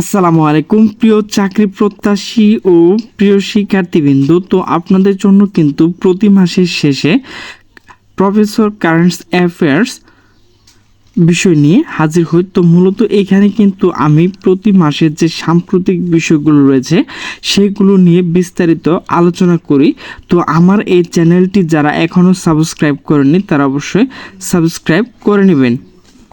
আসসালামু আলাইকুম, প্রিয় চাকরি প্রত্যাশী ও প্রিয় শিক্ষার্থীবৃন্দ। তো আপনাদের জন্য কিন্তু প্রতি মাসের শেষে প্রফেসর কারেন্টস অ্যাফেয়ার্স বিষয় নিয়ে হাজির হই। তো মূলত এখানে কিন্তু আমি প্রতি মাসের যে সাম্প্রতিক বিষয়গুলো রয়েছে, সেগুলো নিয়ে বিস্তারিত আলোচনা করি। তো আমার এই চ্যানেলটি যারা এখনও সাবস্ক্রাইব করেনি তারা অবশ্যই সাবস্ক্রাইব করে নেবেন।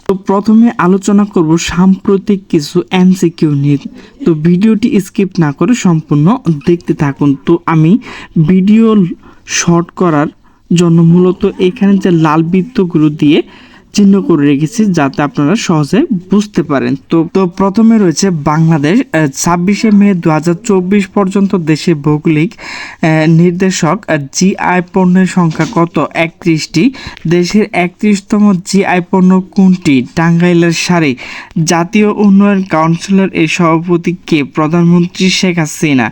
তো প্রথমে আলোচনা করব সাম্প্রতিক কিছু এমসিকিউ নিয়ে। তো ভিডিওটি স্কিপ না করে সম্পূর্ণ দেখতে থাকুন। তো আমি ভিডিও শর্ট করার জন্য মূলত এখানে যে লাল বৃত্তগুলো দিয়ে চিহ্ন করে রেখেছি যাতে আপনারা সহজে বুঝতে পারেন। তো তো প্রথমে রয়েছে বাংলাদেশ ছাব্বিশে মে দু হাজার চব্বিশ পর্যন্ত দেশে ভৌগোলিক নির্দেশক জিআই পণ্যের সংখ্যা কত? একত্রিশটি। দেশের একত্রিশতম জিআই পণ্য কোনটি? টাঙ্গাইলের সারি। জাতীয় উন্নয়ন কাউন্সিলের এই সভাপতি কে? প্রধানমন্ত্রী শেখ হাসিনা।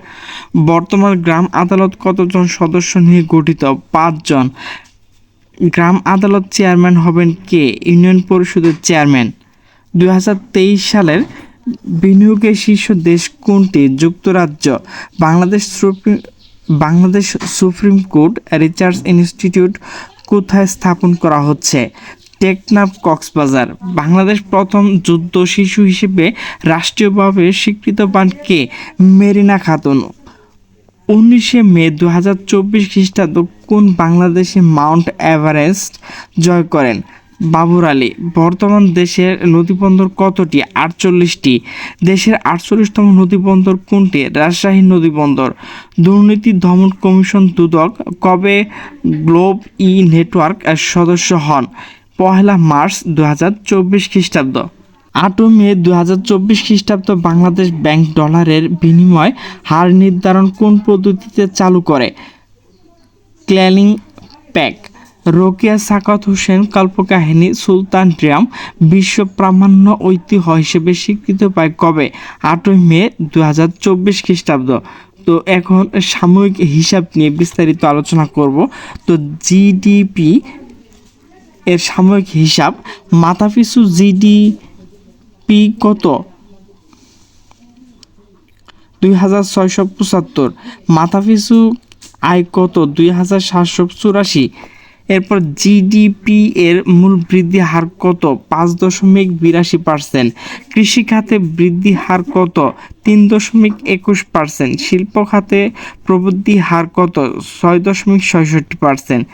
বর্তমান গ্রাম আদালত কতজন সদস্য নিয়ে গঠিত? পাঁচজন। গ্রাম আদালত চেয়ারম্যান হবেন কে? ইউনিয়ন পরিষদের চেয়ারম্যান। দু হাজার তেইশ সালের বিনিয়োগের শীর্ষ দেশ কোনটি? যুক্তরাজ্য। Bangladesh supreme Bangladesh supreme court research institute কোথায় স্থাপন করা হচ্ছে? টেকনাফ কক্সবাজার। বাংলাদেশ প্রথম যুদ্ধ শিশু হিসেবে রাষ্ট্রীয়ভাবে স্বীকৃত পান কে? মেরিনা খাতুন। উনিশে মে দু হাজার চব্বিশ খ্রিস্টাব্দ কোন বাংলাদেশে মাউন্ট এভারেস্ট জয় করেন? বাবুর আলী, বর্তমান দেশের নদীবন্দর কতটি? আটচল্লিশটি। দেশের আটচল্লিশতম নদীবন্দর কোনটি? রাজশাহী নদীবন্দর। দুর্নীতি দমন কমিশন দুদক, কবে গ্লোব ই নেটওয়ার্ক সদস্য হন? পহেলা মার্চ দু হাজার চব্বিশ খ্রিস্টাব্দ। আটই মে দু হাজার চব্বিশ খ্রিস্টাব্দ বাংলাদেশ ব্যাংক ডলারের বিনিময় হার নির্ধারণ কোন পদ্ধতিতে চালু করে? ক্ল্যালিং প্যাক, রোকেয়া সাকাত হোসেন কল্পকাহিনী, সুলতান ড্রাম বিশ্ব প্রামাণ্য ঐতিহ্য হিসেবে স্বীকৃত পায় কবে? আটই মে দু হাজার চব্বিশ খ্রিস্টাব্দ। তো এখন সাময়িক হিসাব নিয়ে বিস্তারিত আলোচনা করব। তো জিডিপি এর সাময়িক হিসাব, মাথাপিছু জিডিপি কত? দুই হাজার ছয়শো পঁচাত্তর। মাথাপিছু আয় কত? দুই হাজার সাতশো চুরাশি। এরপর জিডিপি এর মূল বৃদ্ধি হার কত? পাঁচ দশমিক বিরাশি পার্সেন্ট। কৃষি খাতে বৃদ্ধি হার কত? তিন দশমিক একুশ পার্সেন্ট। শিল্প খাতে প্রবৃদ্ধি হার কত? ছয় দশমিক ছয়ষট্টি পার্সেন্ট।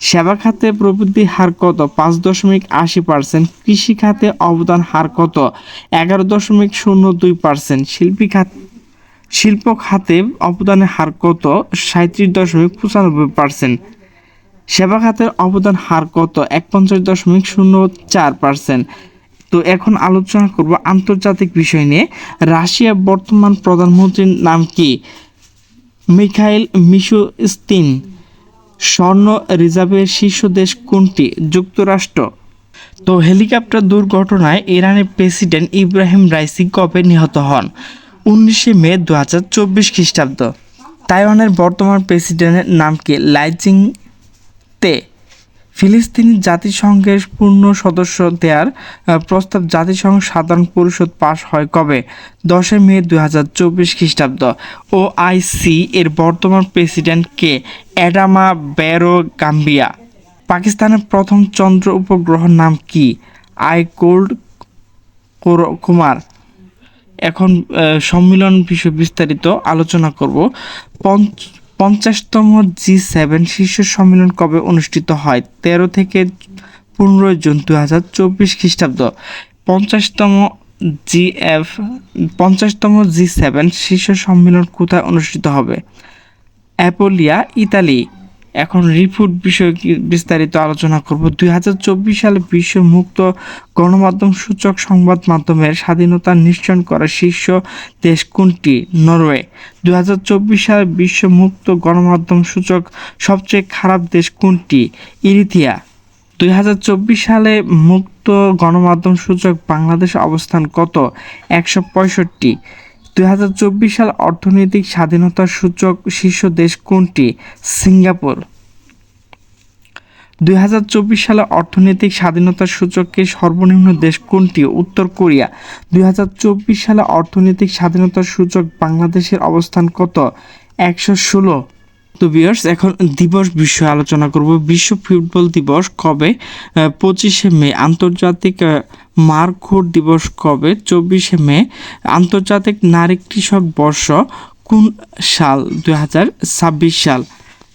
সেবা খাতে প্রবৃদ্ধি হার কত? পাঁচ দশমিক আশি পার্সেন্ট। কৃষি খাতে অবদান হার কত? এগারো দশমিক শূন্য দুই পার্সেন্ট। শিল্পী খাত শিল্প খাতে অবদানের হার কত? সাঁত্রিশ দশমিক পঁচানব্বই পার্সেন্ট। সেবা খাতের অবদান হার কত? এক পঞ্চাশ দশমিক শূন্য চার পার্সেন্ট। তো এখন আলোচনা করব আন্তর্জাতিক বিষয় নিয়ে। রাশিয়ার বর্তমান প্রধানমন্ত্রীর নাম কি? Mikhail Mishustin. স্বর্ণ রিজার্ভের শীর্ষ দেশ কোনটি? যুক্তরাষ্ট্র। তো হেলিকপ্টার দুর্ঘটনায় ইরানের প্রেসিডেন্ট ইব্রাহিম রাইসি কবে নিহত হন? উনিশে মে দু হাজার চব্বিশ খ্রিস্টাব্দ। তাইওয়ানের বর্তমান প্রেসিডেন্টের নাম কি? লাইজিং তে ফিলিস্তিনি জাতিসংঘের পূর্ণ সদস্য দেয়ার প্রস্তাব জাতিসংঘ সাধারণ পরিষদ পাশ হয় কবে? দশই মে দু হাজার চব্বিশ খ্রিস্টাব্দ। ও আইসি এর বর্তমান প্রেসিডেন্ট কে? Adama Barrow Gambia. পাকিস্তানের প্রথম চন্দ্র উপগ্রহের নাম কি? আই কোল্ড কুমার। এখন সম্মিলন বিষয়ে বিস্তারিত আলোচনা করব। পঞ্চ- পঞ্চাশতম জি সেভেন শীর্ষ সম্মেলন কবে অনুষ্ঠিত হয়? তেরো থেকে পনেরোই জুন দু হাজার চব্বিশ খ্রিস্টাব্দ। পঞ্চাশতম জি এফ পঞ্চাশতম জি সেভেন শীর্ষ সম্মেলন কোথায় অনুষ্ঠিত হবে? অ্যাপোলিয়া, ইতালি। এখন রিপোর্ট বিষয়ে বিস্তারিত আলোচনা করব? দুই হাজার চব্বিশ সালে বিশ্ব মুক্ত গণমাধ্যম সূচক সংবাদ মাধ্যমের স্বাধীনতা নিশ্চয়ন করা শীর্ষ দেশ কোনটি? নরওয়ে। দু হাজার চব্বিশ সালে বিশ্ব মুক্ত গণমাধ্যম সূচক সবচেয়ে খারাপ দেশ কোনটি? ইরিথিয়া। দুই হাজার চব্বিশ সালে মুক্ত গণমাধ্যম সূচক বাংলাদেশ অবস্থান কত? একশো পঁয়ষট্টি। দুই হাজার চব্বিশ সাল অর্থনৈতিক স্বাধীনতার সূচক শীর্ষ দেশ কোনটি? সিঙ্গাপুর। দুই সালে অর্থনৈতিক স্বাধীনতার সূচকে সর্বনিম্ন দেশ কোনটি? উত্তর কোরিয়া। দুই হাজার চব্বিশ সালে অর্থনৈতিক স্বাধীনতার সূচক বাংলাদেশের অবস্থান কত? একশো ষোলো। তো বিয়ার্স এখন দিবস বিষয়ে আলোচনা করব। বিশ্ব ফুটবল দিবস কবে? পঁচিশে মে, আন্তর্জাতিক মারখোর দিবস কবে? চব্বিশে মে, আন্তর্জাতিক নারী কৃষক বর্ষ কোন সাল? দুই সাল।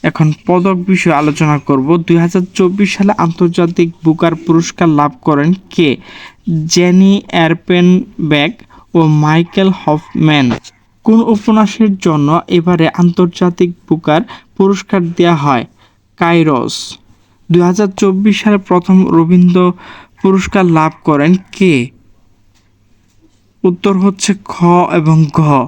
এখন পদক বিষয়ে আলোচনা করব। দু হাজার চব্বিশ সালে আন্তর্জাতিক বুকার পুরস্কার লাভ করেন কে? জেনি এয়ারপেনব্যাক ও মাইকেল হফম্যান। কোন উপন্যাসের জন্য এবারে আন্তর্জাতিক বুকার পুরস্কার দেওয়া হয়? কাইরস। দুই হাজার চব্বিশ সালে প্রথম রবীন্দ্র পুরস্কার লাভ করেন কে? উত্তর হচ্ছে খ এবং ঘ।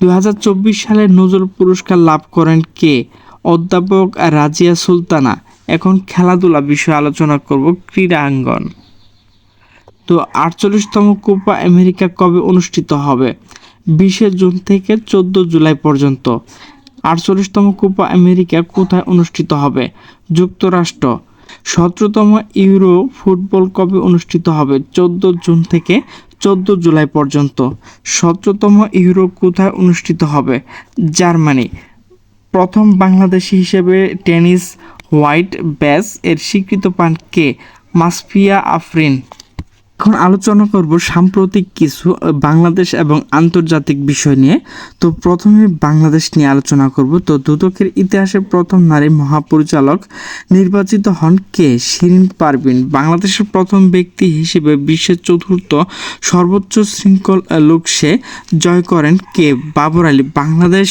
দুই হাজার চব্বিশ সালে নজরুল পুরস্কার লাভ করেন কে? অধ্যাপক রাজিয়া সুলতানা। এখন খেলাধুলা বিষয়ে আলোচনা করব ক্রীড়াঙ্গন। তো আটচল্লিশতম কোপা আমেরিকা কবে অনুষ্ঠিত হবে? বিশে জুন থেকে চোদ্দ জুলাই পর্যন্ত। আটচল্লিশতম কোপা আমেরিকা কোথায় অনুষ্ঠিত হবে? যুক্তরাষ্ট্র। সতেরোতম ইউরো ফুটবল কবে অনুষ্ঠিত হবে? চোদ্দ জুন থেকে চোদ্দ জুলাই পর্যন্ত। সতেরোতম ইউরো কোথায় অনুষ্ঠিত হবে? জার্মানি। প্রথম বাংলাদেশি হিসেবে টেনিস হোয়াইট ব্যাস এর স্বীকৃত পান কে? মাসফিয়া আফরিন। এখন আলোচনা করব সাম্প্রতিক কিছু বাংলাদেশ এবং আন্তর্জাতিক বিষয় নিয়ে। তো প্রথমে বাংলাদেশ নিয়ে আলোচনা করব। তো দুদকের ইতিহাসে প্রথম নারী মহাপরিচালক নির্বাচিত হন কে? শিরিন পারভিন। বাংলাদেশের প্রথম ব্যক্তি হিসেবে বিশ্বের চতুর্থ সর্বোচ্চ শৃঙ্খল আহ, লোকসে জয় করেন কে? বাবর আলী। বাংলাদেশ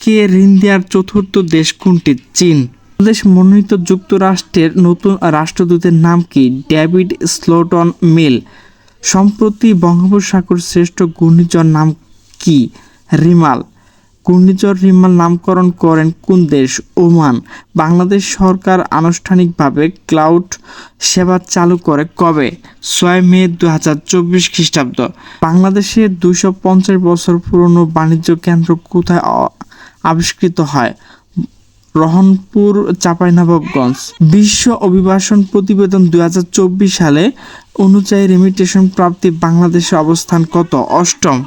কে ঋণ দেওয়ার চতুর্থ দেশ কোনটি? চীন। বাংলাদেশ মনোনীত যুক্তরাষ্ট্রের নতুন রাষ্ট্রদূতের নাম কি? ডেভিড স্লোটন মিল। সম্প্রতি বঙ্গোপসাগর শ্রেষ্ঠ ঘূর্ণিঝড় নাম কি? রিমাল। ঘূর্ণিঝড় রিমাল নামকরণ করেন কোন দেশ? ওমান। বাংলাদেশ সরকার আনুষ্ঠানিকভাবে ক্লাউড সেবা চালু করে কবে? ছয় মে দু হাজার চব্বিশ খ্রিস্টাব্দ। বাংলাদেশে দুশো পঞ্চাশ বছর পুরনো বাণিজ্য কেন্দ্র কোথায় আবিষ্কৃত হয়? রহনপুর, চাঁপাইনবাবগঞ্জ। বিশ্ব অভিবাসন প্রতিবেদন দু হাজার চব্বিশ সালে অনুযায়ী রেমিটেশন প্রাপ্তি বাংলাদেশের অবস্থান কত? অষ্টম।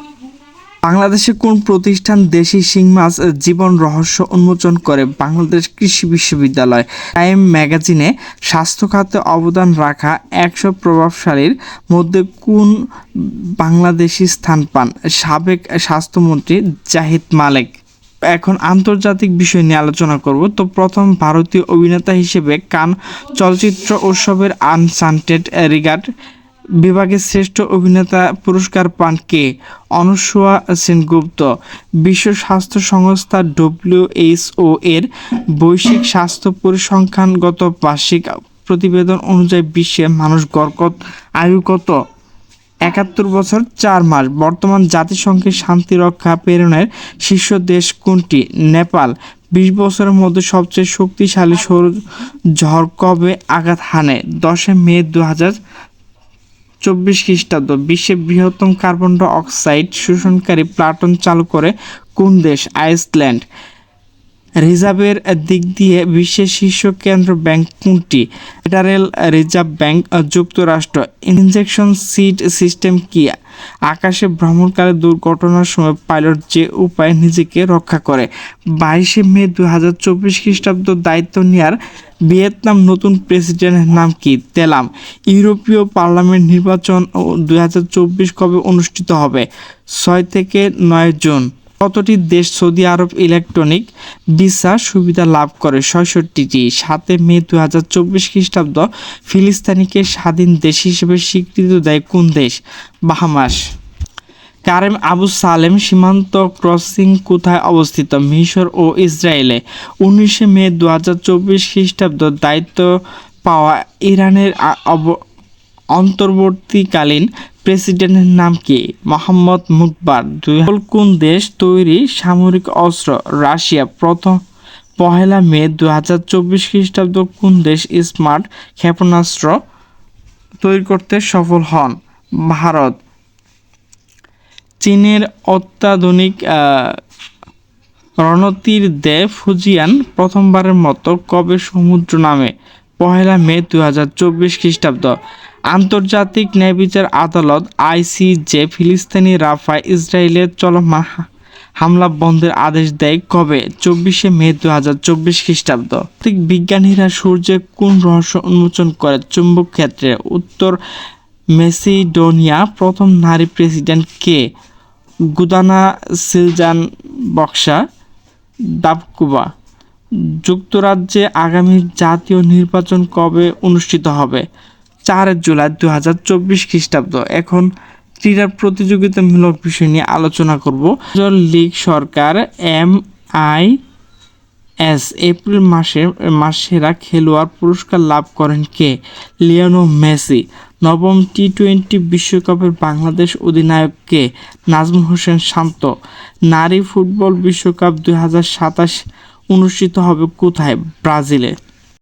বাংলাদেশে কোন প্রতিষ্ঠান দেশি শিং মাছ জীবন রহস্য উন্মোচন করে? বাংলাদেশ কৃষি বিশ্ববিদ্যালয়। টাইম ম্যাগাজিনে স্বাস্থ্য খাতে অবদান রাখা একশো প্রভাবশালীর মধ্যে কোন বাংলাদেশি স্থান পান? সাবেক স্বাস্থ্যমন্ত্রী জাহিদ মালেক। এখন আন্তর্জাতিক বিষয় নিয়ে আলোচনা করব। তো প্রথম ভারতীয় অভিনেতা হিসেবে কান চলচ্চিত্র উৎসবের আনসান্টেড রিগার্ড বিভাগে শ্রেষ্ঠ অভিনেতা পুরস্কার পান কে? অনুসুয়া সেনগুপ্ত, বিশ্ব স্বাস্থ্য সংস্থা ডব্লিউএইচও এর বৈশ্বিক স্বাস্থ্য পরিসংখ্যানগত বার্ষিক প্রতিবেদন অনুযায়ী বিশ্বে মানুষ গড় আয়ু কত? একাত্তর বছর চার মাস। বর্তমান জাতিসংঘের শান্তি রক্ষা প্রেরণের শীর্ষ দেশ কোনটি? নেপাল। বিশ বছরের মধ্যে সবচেয়ে শক্তিশালী সৌর ঝড় কবে? আঘাত হানে। দশে মে দু হাজার চব্বিশ খ্রিস্টাব্দ। বিশ্বের বৃহত্তম কার্বন ডাই অক্সাইড শোষণকারী প্লাটন চালু করে কোন দেশ? আইসল্যান্ড। রিজার্ভের দিক দিয়ে বিশ্বের শীর্ষ কেন্দ্র ব্যাংক কোনটি? ফেডারেল রিজার্ভ ব্যাংক, যুক্তরাষ্ট্র। ইনজেকশন সিট সিস্টেম কি? আকাশে ভ্রমণকালে দুর্ঘটনার সময় পাইলট যে উপায়ে নিজেকে রক্ষা করে? বাইশে মে দু হাজার চব্বিশ খ্রিস্টাব্দ দায়িত্ব নেওয়ার ভিয়েতনাম নতুন প্রেসিডেন্টের নাম কি? তেলাম। ইউরোপীয় পার্লামেন্ট নির্বাচন দু হাজার চব্বিশ কবে অনুষ্ঠিত হবে? ছয় থেকে নয় জুন। কতটি দেশ সৌদি আরব ইলেকট্রনিক ভিসা সুবিধা লাভ করে? ছয়ষট্টিটি। সাতে মে দু হাজার চব্বিশ খ্রিস্টাব্দ। ফিলিস্তানিকে স্বাধীন দেশ হিসেবে স্বীকৃতি দেয় কোন দেশ? বাহামাস। কারেম আবু সালেম সীমান্ত ক্রসিং কোথায় অবস্থিত? মিশর ও ইসরায়েলে। উনিশে মে দু হাজার চব্বিশ খ্রিস্টাব্দ দায়িত্ব পাওয়া ইরানের অন্তর্বর্তীকালীন প্রেসিডেন্টের নাম কি? মোহাম্মদ মুকবার। দুই কোন দেশ তৈরি সামরিক অস্ত্র? রাশিয়া। প্রথম পহেলা মে দু হাজার চব্বিশ খ্রিস্টাব্দ কোন দেশ স্মার্ট ক্ষেপণাস্ত্র তৈরি করতে সফল হন? ভারত। চীনের অত্যাধুনিক রণতীর দে ফুজিয়ান প্রথমবারের মতো কবে সমুদ্র নামে? পহেলা মে দু হাজার চব্বিশ খ্রিস্টাব্দ। আন্তর্জাতিক ন্যায়বিচার আদালত আইসিজে ফিলিস্তিনি রাফায় ইসরায়েলের চলমান হামলা বন্ধের আদেশ দেয় কবে? চব্বিশে মে দু হাজার চব্বিশ খ্রিস্টাব্দ। বিজ্ঞানীরা সূর্যে কোন রহস্য উন্মোচন করে চুম্বক ক্ষেত্রে? উত্তর মেসিডোনিয়া প্রথম নারী প্রেসিডেন্ট কে? গুদানা সিলজান বক্সা, দাবকুবা। যুক্তরাজ্যে আগামী জাতীয় নির্বাচন কবে অনুষ্ঠিত হবে? চার জুলাই দু হাজার চব্বিশ খ্রিস্টাব্দ। এখন ক্রীড়া প্রতিযোগিতামূলক বিষয় নিয়ে আলোচনা করব। লীগ সরকার এম আই এস এপ্রিল মাসে মাস সেরা খেলোয়াড় পুরস্কার লাভ করেন কে? লিওনো মেসি। নবম টি টোয়েন্টি বিশ্বকাপের বাংলাদেশ অধিনায়ক কে? নাজমুল হোসেন শান্ত। নারী ফুটবল বিশ্বকাপ দুই হাজার সাতাশ অনুষ্ঠিত হবে কোথায়? ব্রাজিলে।